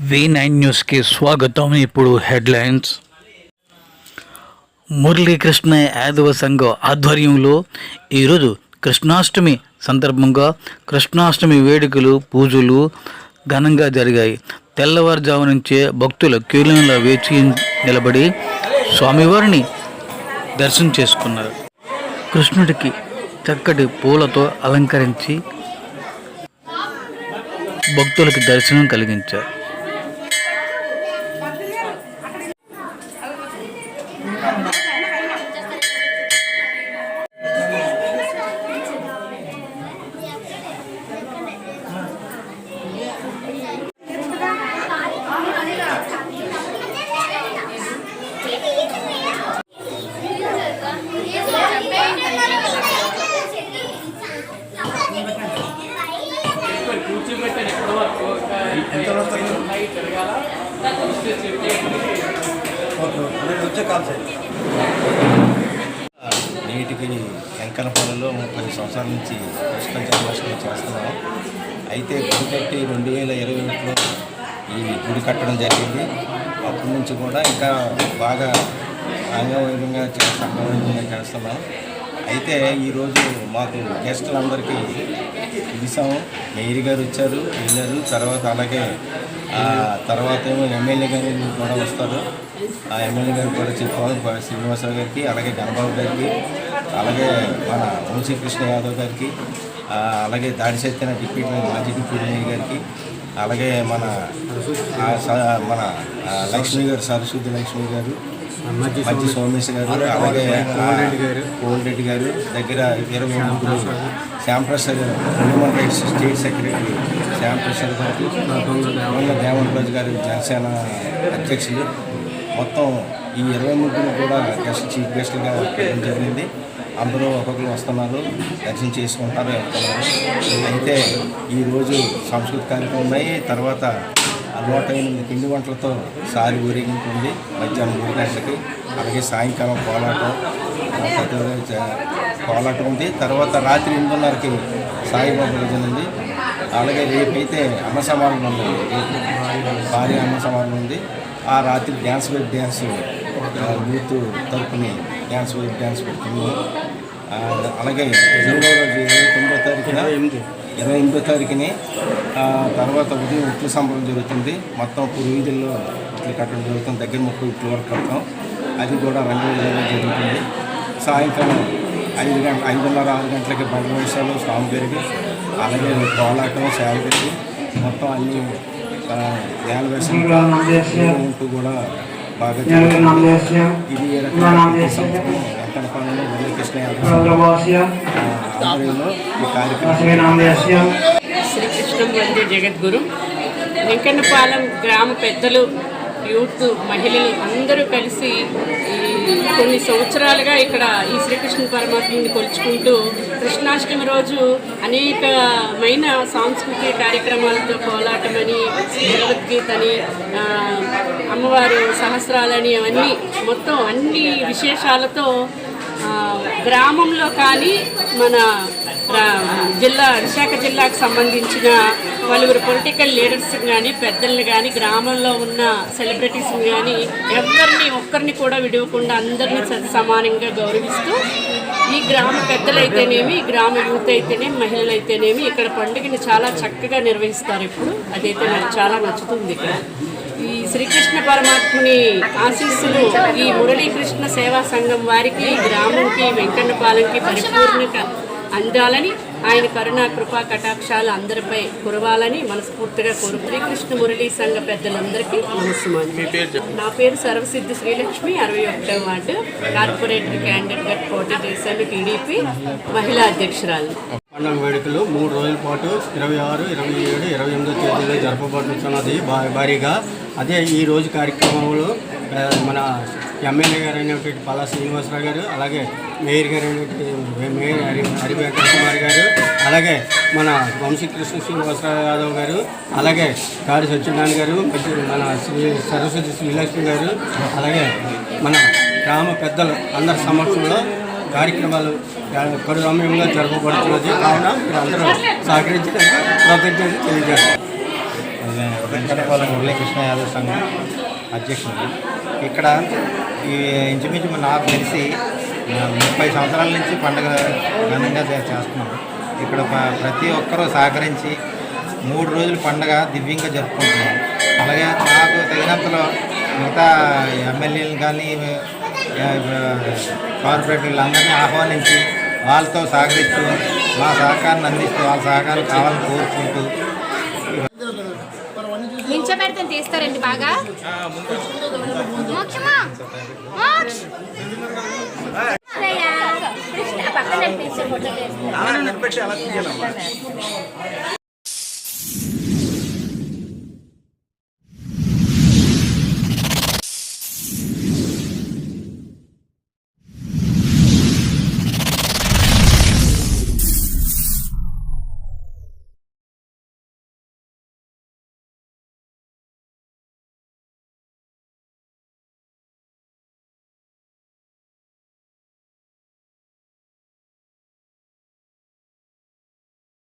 V nine న్యూస్కి స్వాగతం. ఇప్పుడు హెడ్లైన్స్. మురళీకృష్ణ యాదవ సంఘం ఆధ్వర్యంలో ఈరోజు కృష్ణాష్టమి సందర్భంగా కృష్ణాష్టమి వేడుకలు పూజలు ఘనంగా జరిగాయి. తెల్లవారుజాము నుంచే భక్తుల క్యూలైన్లో వేచి నిలబడి స్వామివారిని దర్శనం చేసుకున్నారు. కృష్ణుడికి చక్కటి పూలతో అలంకరించి భక్తులకు దర్శనం కలిగించారు. నేటికి వెంకన్నపల్లిలో ముప్పై సంవత్సరాల నుంచి కృష్ణ జన్మాష్టమి చేస్తున్నాం. అయితే గుడి కట్టి రెండు వేల ఇరవై ఒకటిలో ఈ గుడి కట్టడం జరిగింది. అప్పటి నుంచి కూడా ఇంకా బాగా అంగవైభవంగా చేస్తాం అంగవైభవంగా చేస్తున్నాం. అయితే ఈరోజు మాకు గెస్ట్ అందరికీ పిలిచాము. మేయర్ గారు వచ్చారు వెళ్ళారు. తర్వాత అలాగే తర్వాత ఏమో ఎమ్మెల్యే గారు కూడా వస్తారు. ఆ ఎమ్మెల్యే గారు కూడా చెప్పాము శ్రీనివాసరావు గారికి అలాగే గణబాబు గారికి అలాగే మన వంశీకృష్ణ యాదవ్ గారికి అలాగే దాడి సత్యన డిప్యూటీ మాజీ డిప్యూటీ మేయర్ గారికి అలాగే మన మన లక్ష్మి గారు సరస్వతి లక్ష్మి గారు మధ్య సోమేశ్ గారు అలాగే కోల్రెడ్డి గారు. దగ్గర ఇరవై ముగ్గురు Shyamprasad garu human rights state secretary Shyamprasad garu Vanga Devan రాజు గారు జనసేన అధ్యక్షులు. మొత్తం ఈ ఇరవై ముగ్గురు కూడా గెస్ట్ చీఫ్ గెస్ట్గా పెట్టడం జరిగింది. అందరూ ఒక్కొక్కరు వస్తున్నారు దర్శనం చేసుకుంటారు వెళ్తున్నారు. అయితే ఈరోజు సాంస్కృతిక కార్యక్రమం ఉన్నాయి. తర్వాత నూట ఎనిమిది పిండి వంటలతో సారి ఊరేగింపు ఉంది మధ్యాహ్నం మూడు గంటలకి అలాగే సాయంకాలం కోలాటం ఆ, కోలాటం ఉంది. తర్వాత రాత్రి ఎనిమిదిన్నరకి సాయిబాబా భజన ఉంది. అలాగే రేపైతే అన్న సమానం ఉంది. భారీ అన్న సమానం ఉంది. ఆ రాత్రి డ్యాన్స్ వైపు డ్యాన్స్ యూత్ తరపుని డ్యాన్స్ వైపు డ్యాన్స్ పెడుతుంది. అలాగే ఎనిమిదో రోజు ఇరవై తొమ్మిదో తారీఖున ఇరవై ఎనిమిదో తారీఖుని తర్వాత ఉదయం ఉట్లు సంబరం జరుగుతుంది. మొత్తం పురువీధుల్లో ఇట్లు కట్టడం జరుగుతుంది. దగ్గర ముప్పై ఇట్లు వరకు కడతాం. అది కూడా రంగులలో జరుగుతుంది. సాయంకాలం ఐదు గంట ఐదున్నర ఆరు గంటలకి బండి వేషాలు స్వామి గారికి అలాగే కోలాటం సేవ పెట్టి మొత్తం అన్ని ధ్యాన వేషాలు కూడా బాగా ఇది రకంగా వెంకటపాలెంలో మురళీకృష్ణ ఆధ్వర్యంలో ఈ కార్యక్రమం. శ్రీకృష్ణం వందే జగద్గురు. వెంకన్నపాలెం గ్రామ పెద్దలు యూత్ మహిళలు అందరూ కలిసి ఈ కొన్ని సంవత్సరాలుగా ఇక్కడ ఈ శ్రీకృష్ణ పరమాత్మని కొలుచుకుంటూ కృష్ణాష్టమి రోజు అనేకమైన సాంస్కృతిక కార్యక్రమాలతో కోలాటమని భగవద్గీతని అమ్మవారు సహస్రాలని అవన్నీ మొత్తం అన్ని విశేషాలతో గ్రామంలో కానీ మన జిల్లా విశాఖ జిల్లాకు సంబంధించిన పలువురు పొలిటికల్ లీడర్స్ కానీ పెద్దల్ని కానీ గ్రామంలో ఉన్న సెలబ్రిటీస్ని కానీ ఎవరిని ఒక్కరిని కూడా విడవకుండా అందరినీ స- సమానంగా గౌరవిస్తూ ఈ గ్రామ పెద్దలైతేనేమి ఈ గ్రామ యూత్ అయితేనేమి మహిళలు అయితేనేమి ఇక్కడ పండుగని చాలా చక్కగా నిర్వహిస్తారు ఇప్పుడు. అదైతే నాకు చాలా నచ్చుతుంది ఇక్కడ. ఈ శ్రీకృష్ణ పరమాత్ముని ఆశీస్సులు ఈ మురళీకృష్ణ సేవా సంఘం వారికి గ్రామంకి వెంకన్నపాలెంకి పరిపూర్ణత అందాలని ఆయన కరుణా కృపా కటాక్షాలు అందరిపై కురవాలని మనస్ఫూర్తిగా కోరు శ్రీకృష్ణ మురళీ సంఘ పెద్దలందరికీ నమస్కారం నా పేరు సర్వసిద్ధి శ్రీలక్ష్మి అరవై ఒకటో వార్డు కార్పొరేటర్ క్యాండిడేట్గా పోటీ చేశాను టీడీపీ మహిళా అధ్యక్షురాలు. పండుగ వేడుకలు మూడు రోజుల పాటు ఇరవై ఆరు ఇరవై ఏడు ఇరవై ఎనిమిదో తేదీలో జరపబడుతున్నది భారీగా. అదే ఈ రోజు కార్యక్రమంలో మన ఎమ్మెల్యే గారు అయినటువంటి పల్లా శ్రీనివాసరావు గారు అలాగే మేయర్ గారు అయినటువంటి మేయర్ హరి హరి వెంకట కుమార్ గారు అలాగే మన వంశీకృష్ణ శ్రీనివాసరావు యాదవ్ గారు అలాగే కాడి సత్యనారాయణ గారు మన శ్రీ సరస్వతి శ్రీలక్ష్మి గారు అలాగే మన గ్రామ పెద్దలు అందరి సమక్షంలో కార్యక్రమాలు కరురమ్యంగా జరపబడుతున్నది. కావున మీరు అందరూ సహకరించడానికి కృతజ్ఞతలు తెలియజేస్తారు వెంకటపాలెం మురళీకృష్ణ యాదవ్ సంఘం అధ్యక్షుడు ఇక్కడ ఈ ఇంచుమించు నాకు తెలిసి ముప్పై సంవత్సరాల నుంచి పండుగ ఘనంగా చే- చేస్తున్నాం ఇక్కడ ప్రతి ఒక్కరూ సహకరించి మూడు రోజుల పండుగ దివ్యంగా జరుపుకుంటున్నాం. అలాగే నాకు తగినంతలో మిగతా ఎమ్మెల్యేలు కానీ కార్పొరేటర్లు అందరినీ ఆహ్వానించి వాళ్ళతో సహకరిస్తూ మా సహకారాన్ని అందిస్తూ వాళ్ళ సహకారం కావాలని కోరుకుంటూ తీస్తారండి బాగా. మోక్షమా? మోక్ష! అదయ్యా. కృష్ణ పక్కన తీసే